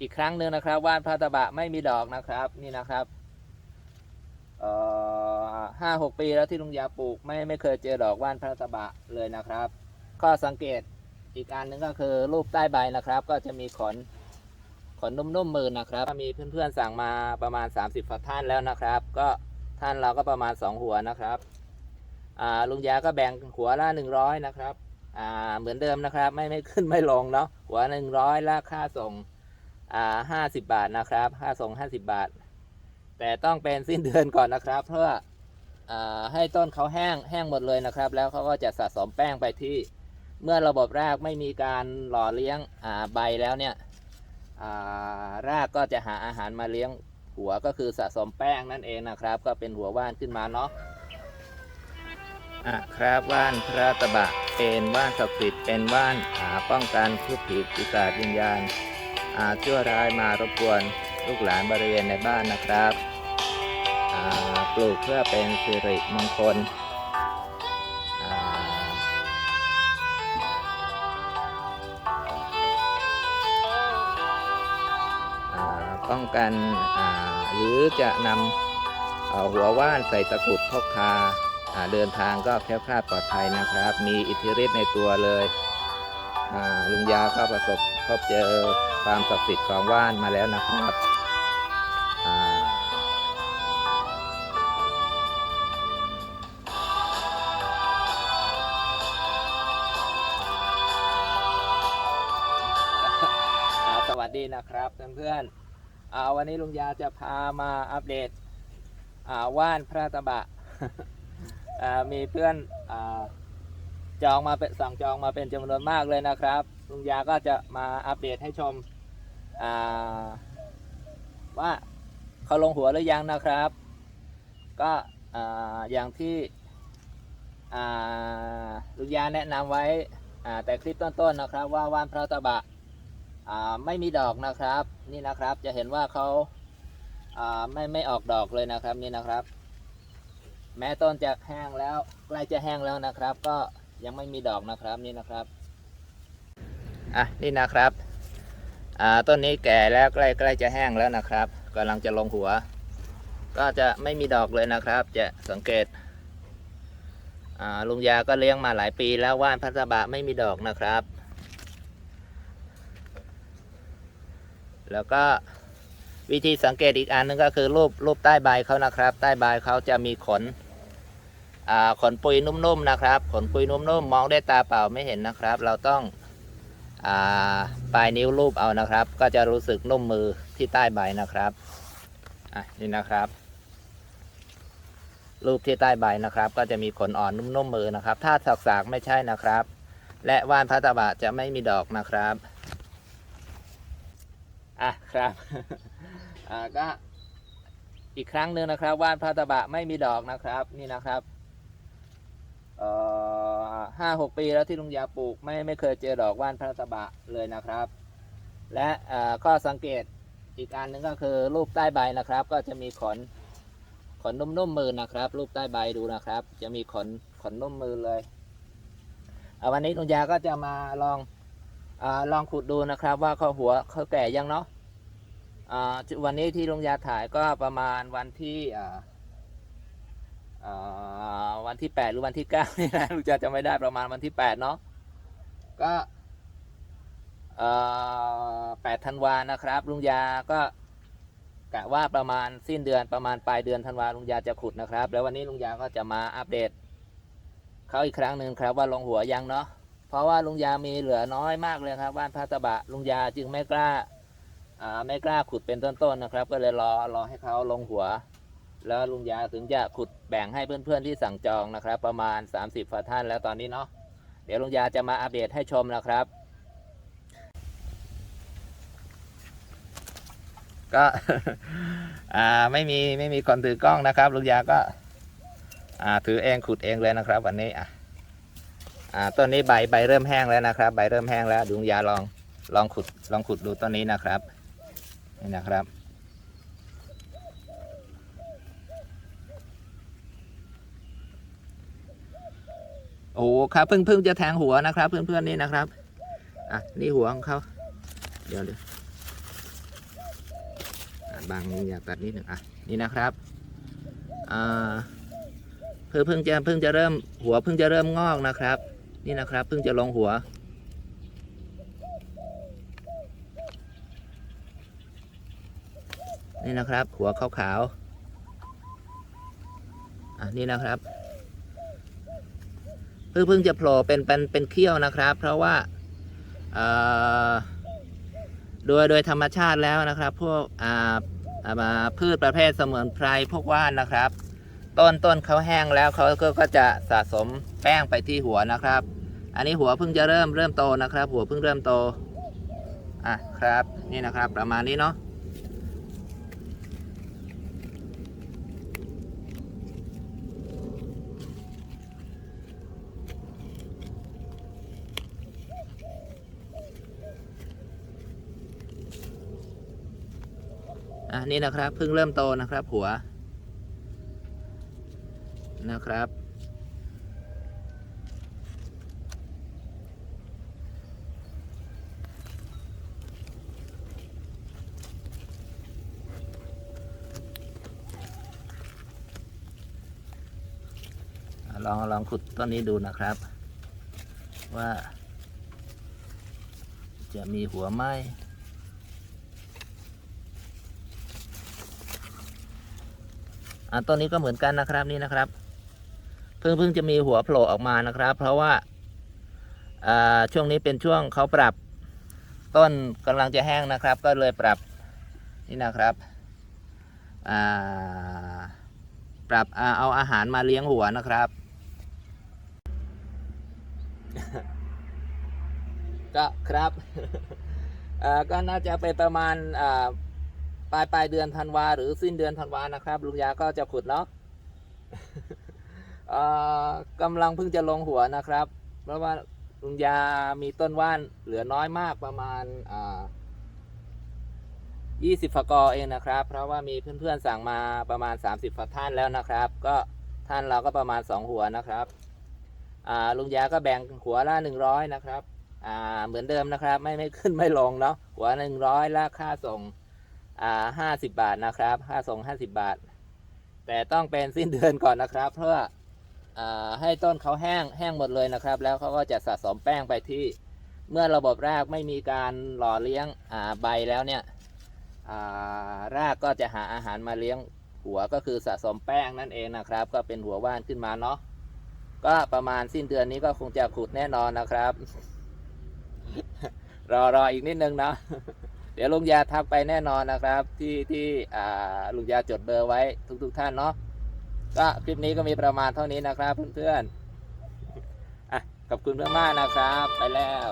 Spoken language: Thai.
อีกครั้งหนึ่งนะครับว่านพระตะบะไม่มีดอกนะครับ นี่นะครับเอ่อห้าหกปีแล้วที่ลุงยาปลูกไม่ไม่เคยเจอดอกว่านพระตะบะเลยนะครับ ข้อสังเกตอีกอันหนึ่งก็คือรูปใต้ใบนะครับ ก็จะมีขนขนนุ่มๆมือนะครับมีเพื่อนๆสั่งมาประมาณ 30ฝักท่านแล้วนะครับ ก็ท่านเราก็ประมาณ 2 หัวนะครับลุงยาก็แบ่งหัวละ 100 นะครับเหมือนเดิมนะครับ ไม่ไม่ขึ้นไม่ลงเนาะหัว 100ละค่าส่ง ห้าสิบบาทนะครับค่าส่งห้าสิบบาท แต่ต้องเป็นสิ้นเดือนก่อนนะครับ เพื่ออ่าให้ต้นเขาแห้งแห้งหมดเลยนะครับ แล้วเขาก็จะสะสมแป้งไปที่ เมื่อระบบรากไม่มีการหล่อเลี้ยงอ่าใบแล้วเนี่ยอ่ารากก็จะหาอาหารมาเลี้ยงหัวก็คือสะสมแป้งนั่นเองนะครับ ก็เป็นหัวว่านขึ้นมาเนาะอะครับว่านพระตะบะเป็นว่านศักดิ์สิทธิ์เป็นว่านป้องกันทุกผีปีศาจวิญญาณ ชั่วร้ายมารบกวนลูกหลานบริเวณในบ้านนะครับปลูกเพื่อเป็นสิริมงคลป้องกันหรือจะนำหัวว่านใส่ตะกรุดพกพาเดินทางก็แคล้วคลาดปลอดภัยนะครับ มีอิทธิฤทธิ์ในตัวเลย ลุงยาก็ประสบพบเจอความศักดิ์สิทธิ์ของว่านมาแล้วนะครับสวัสดีนะครับเพื่อนๆวันนี้ลุงยาจะพามาอัปเดตว่านพระตะบะมีเพื่อนอ จองมาเป็นสั่งจองมาเป็นจำนวนมากเลยนะครับลุงยาก็จะมาอัปเดตให้ชมว่าเขาลงหัวหรือยังนะครับ ก็ออย่างที่ลุงยาแนะนำไว้แต่คลิปต้นๆนนะครับว่าว่านพระตะบะไม่มีดอกนะครับ นี่นะครับจะเห็นว่าเขาาไม่ไม่ออกดอกเลยนะครับนี่นะครับ แม้ต้นจะแห้งแล้วใกล้จะแห้งแล้วนะครับ ก็ ยังไม่มีดอกนะครับนี่นะครับอะนี่นะครับอ่าต้นนี้แก่แล้วใกล้ใกล้จะแห้งแล้วนะครับกำลังจะลงหัว ก็จะไม่มีดอกเลยนะครับ จะสังเกตอ่าลุงยาก็เลี้ยงมาหลายปีแล้วว่านพัสบะไม่มีดอกนะครับ แล้วก็วิธีสังเกตอีกอันหนึงก็คือรูปรูปใต้ใบเขานะครับ ใต้ใบเขาจะมีขน ขนปุยนุ่มๆนะครับ ขนปุยนุ่มๆมองด้วยตาเปล่าไม่เห็นนะครับ เราต้องอปลายนิ้วรูปเอานะครับ ก็จะรู้สึกนุ่มมือที่ใต้ใบนะครับนี่นะครับ รูปที่ใต้ใบนะครับ ก็จะมีขนอ่อนนุ่มๆมือนะครับ ถ้าสักสากๆไม่ใช่นะครับ และว่านพัตบะจะไม่มีดอกนะครับอะครับอ่าก็อีกครั้งหนึ่งนะครับ ว่านพัตบะไม่มีดอกนะครับ นี่นะครับ ห้าหกปีแล้วที่ลุงยาปลูกไม่ไม่เคยเจอดอกว่านพระตบะเลยนะครับ และอ่อข้อสังเกตอีกอันหนึ่งก็คือรูปใต้ใบนะครับ ก็จะมีขนขนนุ่มๆมือนะครับ รูปใต้ใบดูนะครับ จะมีขนขนนุ่มมือเลยเอาวันนี้ลุงยาก็จะมาลองอาลองขุดดูนะครับ ว่าเขาหัวเขาแก่ยังเนาะอ่าวันนี้ที่ลุงยาถ่ายก็ประมาณวันที่อ่าอ่า วันที่8หรือวันที่9นี่นะลูกจะจะไม่ได้ประมาณวันที่8เนาะก็เอ่อ8ธันวานะครับ ลุงยาก็กะว่าประมาณสิ้นเดือนประมาณปลายเดือนธันวาลุงยาจะขุดนะครับ แล้ววันนี้ลุงยาก็จะมาอัปเดตเขาอีกครั้งหนึ่งครับว่าลงหัวยังเนาะเพราะว่าลุงยามีเหลือน้อยมากเลยครับว่านพระตบะลุงยาจึงไม่กล้าอ่าไม่กล้าขุดเป็นต้นๆนะครับ ก็เลยรอรอให้เขาลงหัว แล้วลุงยาถึงจะขุดแบ่งให้เพื่อนๆที่สั่งจองนะครับ ประมาณ 30ฝาท่านแล้วตอนนี้เนาะเดี๋ยวลุงยาจะมาอัปเดตให้ชมนะครับ ก็อ่าไม่มีไม่มีคนถือกล้องนะครับ ลุงยาก็อ่าถือเองขุดเองเลยนะครับ วันนี้อะอ่าต้นนี้ใบใบเริ่มแห้งแล้วนะครับ ใบเริ่มแห้งแล้วลุงยาลองลองขุดลองขุดดูต้นนี้นะครับนี่นะครับ โอ้โหครับเพิ่งเพิ่งจะแทงหัวนะครับ เพื่อนๆนี่นะครับอะนี่หัวของเขาเดี๋ยวเดี๋ยวบางอยากตัดนิดหนึ่งอะนี่นะครับอ่าเพิ่งเพิ่งจะเพิ่งจะเริ่มหัวเพิ่งจะเริ่มงอกนะครับ นี่นะครับ เพิ่งจะลงหัวนี่นะครับ หัวขาวๆ อะนี่นะครับ พิ่งเพิ่งจะโผล่เป็นเป็นเป็นเขี้ยวนะครับ เพราะว่าเอ่อโดยโดยธรรมชาติแล้วนะครับ พวกอ่าอ่าพืชประเภทเสมุนไพรพวกว่านนะครับ ต้นต้นเขาแห้งแล้วเขาก็ก็จะสะสมแป้งไปที่หัวนะครับ อันนี้หัวเพิ่งจะเริ่มเริ่มโตนะครับ หัวเพิ่งเริ่มโตอะครับนี่นะครับ ประมาณนี้เนาะ อะนี่นะครับเพิ่งเริ่มโตนะครับ หัวนะครับ ลองลองขุดต้นนี้ดูนะครับ ว่า จะมีหัวไหม อ่าต้นนี้ก็เหมือนกันนะครับนี่นะครับ เพิ่งเพิ่งจะมีหัวโผล่ออกมานะครับ เพราะว่าอ่าช่วงนี้เป็นช่วงเขาปรับต้นกำลังจะแห้งนะครับ ก็เลยปรับนี่นะครับอ่าปรับอ่าเอาอาหารมาเลี้ยงหัวนะครับ ก็ครับอ่าก็น่าจะไปประมาณอ่า ปลายปลายเดือนธันวาหรือสิ้นเดือนธันวานะครับลุงยาก็จะขุดเนาะเอ่อกำลังเพิ่งจะลงหัวนะครับ เพราะว่าลุงยามีต้นว่านเหลือน้อยมากประมาณอ่า20ฝกอเองนะครับ เพราะว่ามีเพื่อนๆสั่งมาประมาณ 30ฝาท่านแล้วนะครับ ก็ท่านเราก็ประมาณ 2 หัวนะครับอ่าลุงยาก็แบ่งหัวละ100 นะครับอ่าเหมือนเดิมนะครับ ไม่ไม่ขึ้นไม่ลงเนาะหัว 100ละค่าส่ง อ่าห้าสิบบาทนะครับค่าส่งห้าสิบบาท แต่ต้องเป็นสิ้นเดือนก่อนนะครับ เพื่ออ่าให้ต้นเขาแห้งแห้งหมดเลยนะครับ แล้วเขาก็จะสะสมแป้งไปที่ เมื่อระบบรากไม่มีการหล่อเลี้ยงอ่าใบแล้วเนี่ยอ่ารากก็จะหาอาหารมาเลี้ยงหัวก็คือสะสมแป้งนั่นเองนะครับ ก็เป็นหัวว่านขึ้นมาเนาะก็ประมาณสิ้นเดือนนี้ก็คงจะขุดแน่นอนนะครับ รอรออีกนิดนึงเนาะ เดี๋ยวลุงยาทักไปแน่นอนนะครับ ที่ที่ลุงยาจดเบอร์ไว้ทุกๆทท่านเนาะก็คลิปนี้ก็มีประมาณเท่านี้นะครับเพื่อนๆอะขอบคุณมากนะครับ ไปแล้ว